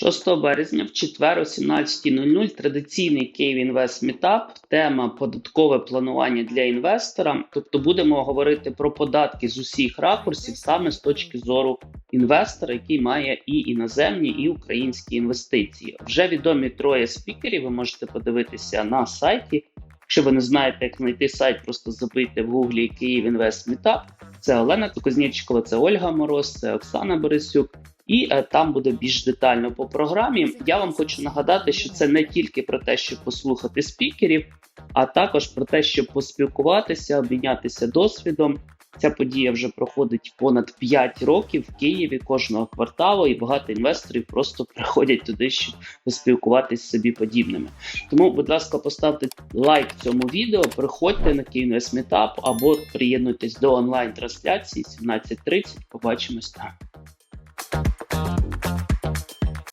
6 березня в четвер о 17.00 традиційний Київ Інвест Мітап. Тема податкове планування для інвестора. Тобто будемо говорити про податки з усіх ракурсів, саме з точки зору інвестора, який має і іноземні, і українські інвестиції. Вже відомі троє спікерів. Ви можете подивитися на сайті. Якщо ви не знаєте, як знайти сайт, просто забийте в гуглі Київ Інвест Мітап. Це Олена Кузнєчикова, це Ольга Мороз, це Оксана Борисюк. І е, там буде більш детально по програмі. Я вам хочу нагадати, що це не тільки про те, щоб послухати спікерів, а також про те, щоб поспілкуватися, обмінятися досвідом. Ця подія вже проходить понад 5 років в Києві кожного кварталу, і багато інвесторів просто приходять туди, щоб поспілкуватися з собі подібними. Тому, будь ласка, поставте лайк цьому відео, приходьте на Київнес Meetup або приєднуйтесь до онлайн трансляції 17.30. Побачимось там.